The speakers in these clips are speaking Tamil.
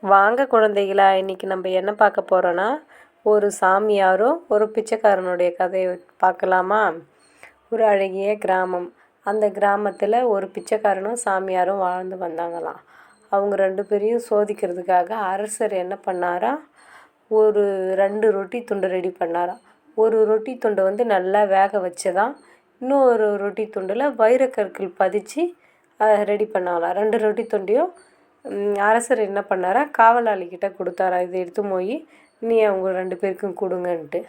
வாங்க குழந்தைகளா இன்றைக்கி நம்ம என்ன பார்க்க போகிறோன்னா ஒரு சாமியாரும் ஒரு பிச்சைக்காரனுடைய கதையை பார்க்கலாமா? ஒரு அழகிய கிராமம். அந்த கிராமத்தில் ஒரு பிச்சைக்காரனும் சாமியாரும் வாழ்ந்து வந்தாங்களாம். அவங்க ரெண்டு பேரையும் சோதிக்கிறதுக்காக அரசர் என்ன பண்ணாரா? ஒரு ரெண்டு ரொட்டி துண்டு ரெடி பண்ணாராம் ஒரு ரொட்டி துண்டை வந்து நல்லா வேக வச்சதான் இன்னும் இன்னொரு ரொட்டி துண்டில் வைரக்கற்கள் பதிச்சு ரெடி பண்ணாங்களாம். ரெண்டு ரொட்டி துண்டையும் அரசர் என்ன பண்ணாரா? காவலாளிக்கிட்ட கொடுத்தாரா? இதை எடுத்து போய் நீ அவங்க ரெண்டு பேருக்கும் கொடுங்கன்ட்டு.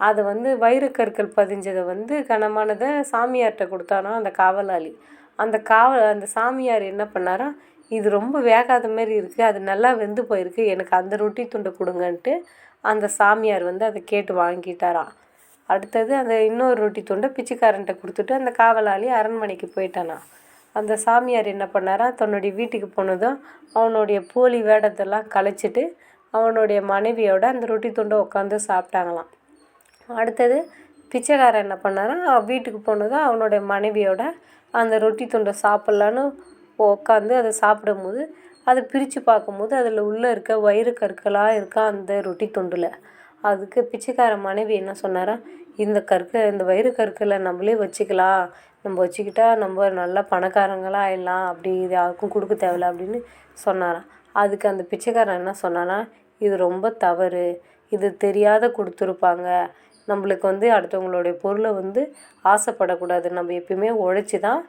அதை வந்து வைரக்கற்கள் பதிஞ்சதை வந்து கனமானதை சாமியார்கிட்ட கொடுத்தாரோ அந்த காவலாளி. அந்த காவல் அந்த சாமியார் என்ன பண்ணாரா? இது ரொம்ப வேகாத மாரி இருக்குது அது நல்லா வெந்து போயிருக்கு. எனக்கு அந்த ரொட்டி துண்டை கொடுங்கன்ட்டு. அந்த சாமியார் வந்து அதை கேட்டு வாங்கிட்டாராம் அடுத்தது அந்த இன்னொரு ரொட்டி துண்டை பிச்சைக்காரன்ட்ட கொடுத்துட்டு அந்த காவலாளி அரண்மனைக்கு போயிட்டானா. அந்த சாமியார் என்ன பண்ணாரா தன்னுடைய வீட்டுக்கு போனதும் அவனுடைய போலி வேடத்தெல்லாம் கலைச்சிட்டு அவனுடைய மனைவியோட அந்த ரொட்டி துண்டை உட்காந்து சாப்பிட்டாங்களாம். அடுத்தது பிச்சைக்காரன் என்ன பண்ணாரா அவன் வீட்டுக்கு போனதும் அவனுடைய மனைவியோட அந்த ரொட்டி துண்டை சாப்பிட்லான்னு உட்காந்து அதை சாப்பிடும்போது அதை பிரித்து பார்க்கும்போது அதில் உள்ளே இருக்க வயிறு கற்களாக இருக்கா அந்த ரொட்டி துண்டில். அதுக்கு பிச்சைக்கார மனைவி என்ன சொன்னாரா இந்த கற்க இந்த வயிறு கற்களை நம்மளே வச்சுக்கலாம் நம்ம வச்சுக்கிட்டா நம்ம நல்லா பணக்காரங்களாக ஆயிடலாம். அப்படி இது யாருக்கும் கொடுக்க தேவையில்ல அப்படின்னு சொன்னாராம். அதுக்கு அந்த பிச்சைக்காரன் என்ன சொன்னான்னா இது ரொம்ப தவறு. இது தெரியாத கொடுத்துருப்பாங்க. நம்மளுக்கு வந்து அடுத்தவங்களுடைய பொருளை வந்து ஆசைப்படக்கூடாது. நம்ம எப்பயுமே உழைச்சி தான்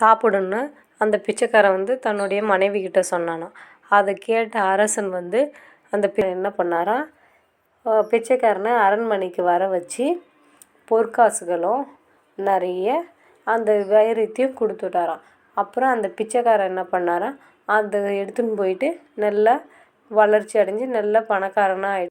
சாப்பிடணும்னு அந்த பிச்சைக்காரன் வந்து தன்னுடைய மனைவி கிட்ட சொன்னானா அதை கேட்ட அரசன் வந்து அந்த பி- என்ன பண்ணாராம்? பிச்சைக்காரனை அரண்மனைக்கு வர வச்சு பொற்காசுகளும் நிறைய அந்த வைரத்தையும் கொடுத்துட்டாராம். அப்புறம் அந்த பிச்சைக்காரன் என்ன பண்ணாராம்? அதை எடுத்துன்னு போயிட்டு நல்லா வளர்ச்சி அடைஞ்சு நல்ல பணக்காரனாக ஆயிட்டான்